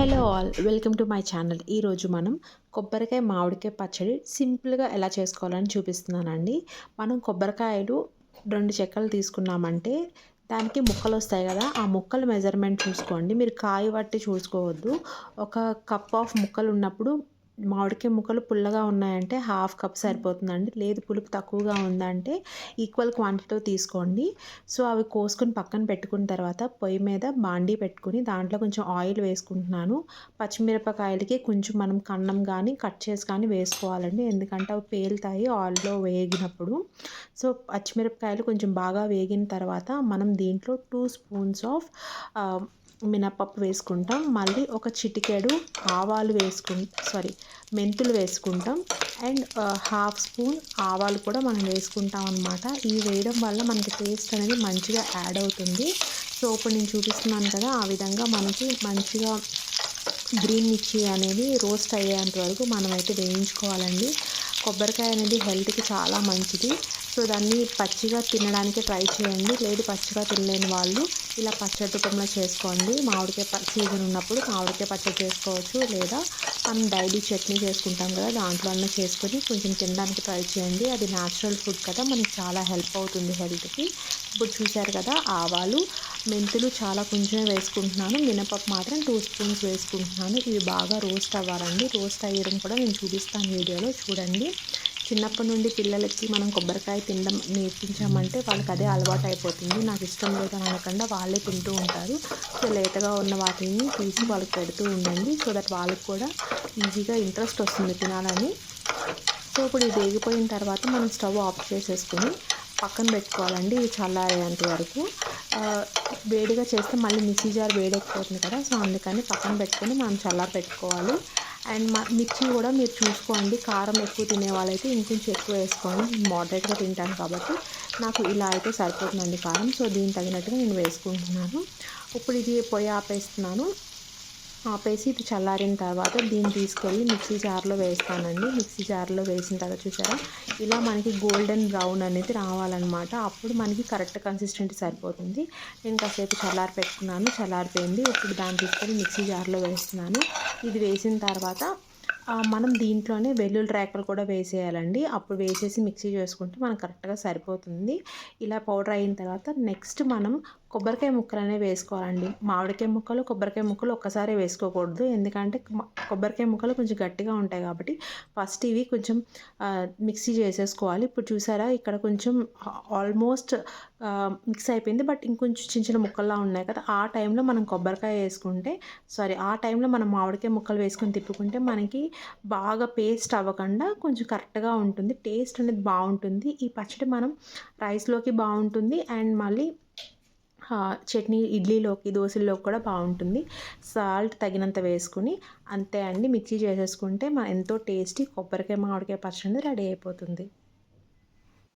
Hello all welcome to my channel. ఈరోజు మనం కొబ్బరికాయ మామిడికాయ పచ్చడి సింపుల్గా ఎలా చేసుకోవాలని చూపిస్తున్నానండి. మనం కొబ్బరికాయలు రెండు చెక్కలు తీసుకున్నామంటే దానికి ముక్కలు వస్తాయి కదా ఆ ముక్కలు మెజర్మెంట్ చూసుకోండి. మీరు కాయ బట్టి చూసుకోవద్దు. ఒక కప్ ఆఫ్ ముక్కలు ఉన్నప్పుడు మామిడికాయ ముక్కలు పుల్లగా ఉన్నాయంటే హాఫ్ కప్ సరిపోతుందండి. లేదు పులుపు తక్కువగా ఉందంటే ఈక్వల్ క్వాంటిటీతో తీసుకోండి. సో అవి కోసుకొని పక్కన పెట్టుకున్న తర్వాత పొయ్యి మీద బాండీ పెట్టుకుని దాంట్లో కొంచెం ఆయిల్ వేసుకుంటున్నాను. పచ్చిమిరపకాయలకి కొంచెం మనం కన్నం కానీ కట్ చేసి కానీ వేసుకోవాలండి. ఎందుకంటే అవి పేలుతాయి ఆయిల్లో వేగినప్పుడు. సో పచ్చిమిరపకాయలు కొంచెం బాగా వేగిన తర్వాత మనం దీంట్లో టూ స్పూన్స్ ఆఫ్ మినపప్పు వేసుకుంటాం. మళ్ళీ ఒక చిటికెడు ఆవాలు వేసుకుంటాం సారీ మెంతులు వేసుకుంటాం. అండ్ హాఫ్ స్పూన్ ఆవాలు కూడా మనం వేసుకుంటాం అనమాట ఇవి వేయడం వల్ల మనకి టేస్ట్ అనేది మంచిగా యాడ్ అవుతుంది. సో ఇప్పుడు నేను చూపిస్తున్నాను కదా ఆ విధంగా మనకి మంచిగా గ్రీన్ మిర్చి అనేది రోస్ట్ అయ్యేంత వరకు మనమైతే వేయించుకోవాలండి. కొబ్బరికాయ అనేది హెల్త్కి చాలా మంచిది. సో దాన్ని పచ్చిగా తినడానికి ట్రై చేయండి. లేదు పచ్చిగా తినలేని వాళ్ళు ఇలా పచ్చడి రూపంలో చేసుకోండి. మామిడికాయ సీజన్ ఉన్నప్పుడు మామిడికాయ పచ్చడి చేసుకోవచ్చు లేదా మనం డైలీ చట్నీ చేసుకుంటాం కదా దాంట్లోనే చేసుకొని కొంచెం తినడానికి ట్రై చేయండి. అది న్యాచురల్ ఫుడ్ కదా మనకి చాలా హెల్ప్ అవుతుంది హెల్త్కి ఇప్పుడు చూశారు కదా ఆవాలు మెంతులు చాలా కొంచెమే వేసుకుంటున్నాను. మినపప్పు మాత్రం టూ స్పూన్స్ వేసుకుంటున్నాను. ఇవి బాగా రోస్ట్ అవ్వాలండి. రోస్ట్ అయ్యడం కూడా నేను చూపిస్తాను వీడియోలో. చూడండి. చిన్నప్పటి నుండి పిల్లలకి మనం కొబ్బరికాయ తినడం నేర్పించామంటే వాళ్ళకి అదే అలవాటు అయిపోతుంది నాకు ఇష్టం లేదని అనకుండా వాళ్ళే తింటూ ఉంటారు. సో లేతగా ఉన్న వాటిని తీసి వాళ్ళకి పెడుతూ ఉండండి. సో దట్ వాళ్ళకి కూడా ఈజీగా ఇంట్రెస్ట్ వస్తుంది తినాలని. సో ఇప్పుడు ఇది వేగిపోయిన తర్వాత మనం స్టవ్ ఆఫ్ చేసేసుకొని పక్కన పెట్టుకోవాలండి ఇది చల్లారేంత వరకు. వేడిగా చేస్తే మళ్ళీ మిక్సీ జార్ వేడెక్కిపోతుంది కదా సో అందుకని పక్కన పెట్టుకొని మనం చల్లార పెట్టుకోవాలి అండ్ మిర్చి కూడా మీరు చూసుకోండి. కారం ఎక్కువ తినే వాళ్ళైతే ఇంకొంచెం ఎక్కువ వేసుకోండి. నేను మోడరేట్గా తింటాను కాబట్టి నాకు ఇలా అయితే సరిపోతుందండి కారం. సో దీనికి తగినట్టుగా నేను వేసుకుంటున్నాను. ఇప్పుడు ఇది పొయ్యి ఆపేస్తున్నాను. ఆపేసి ఇది చల్లారిన తర్వాత దీన్ని తీసుకెళ్ళి మిక్సీ జార్లో వేస్తానండి. మిక్సీ జార్లో వేసిన తర్వాత చూసారా? ఇలా మనకి గోల్డెన్ బ్రౌన్ అనేది రావాలన్నమాట. అప్పుడు మనకి కరెక్ట్ కన్సిస్టెంట్ సరిపోతుంది. నేను కాసేపు చల్లారి పెట్టుకున్నాను. చల్లారిపోయింది. ఇప్పుడు దాన్ని తీసుకెళ్ళి మిక్సీ జార్లో వేస్తున్నాను. ఇది వేసిన తర్వాత మనం దీంట్లోనే వెల్లుల్లి రేకలు కూడా వేసేయాలండి. అప్పుడు వేసేసి మిక్సీ చేసుకుంటే మనకు కరెక్ట్గా సరిపోతుంది. ఇలా పౌడర్ అయిన తర్వాత నెక్స్ట్ మనం కొబ్బరికాయ ముక్కలు అనేవి వేసుకోవాలండి. మామిడికాయ ముక్కలు కొబ్బరికాయ ముక్కలు ఒక్కసారి వేసుకోకూడదు. ఎందుకంటే కొబ్బరికాయ ముక్కలు కొంచెం గట్టిగా ఉంటాయి కాబట్టి ఫస్ట్ ఇవి కొంచెం మిక్సీ చేసేసుకోవాలి. ఇప్పుడు చూసారా ఇక్కడ కొంచెం ఆల్మోస్ట్ మిక్స్ అయిపోయింది. బట్ ఇంకొంచెం చిన్న చిన్న ముక్కల్లా ఉన్నాయి కదా ఆ టైంలో మనం కొబ్బరికాయ వేసుకుంటే సారీ ఆ టైంలో మనం మామిడికాయ ముక్కలు వేసుకొని తిప్పుకుంటే మనకి బాగా పేస్ట్ అవ్వకుండా కొంచెం కరెక్ట్గా ఉంటుంది. టేస్ట్ అనేది బాగుంటుంది. ఈ పచ్చడి మనం రైస్లోకి బాగుంటుంది. అండ్ మళ్ళీ చట్నీ ఇడ్లీలోకి దోశల్లోకి కూడా బాగుంటుంది. సాల్ట్ తగినంత వేసుకుని అంతే అండి. మిక్సీ చేసేసుకుంటే మా ఎంతో టేస్టీ కొబ్బరికాయ మామిడికాయ పచ్చడి రెడీ అయిపోతుంది.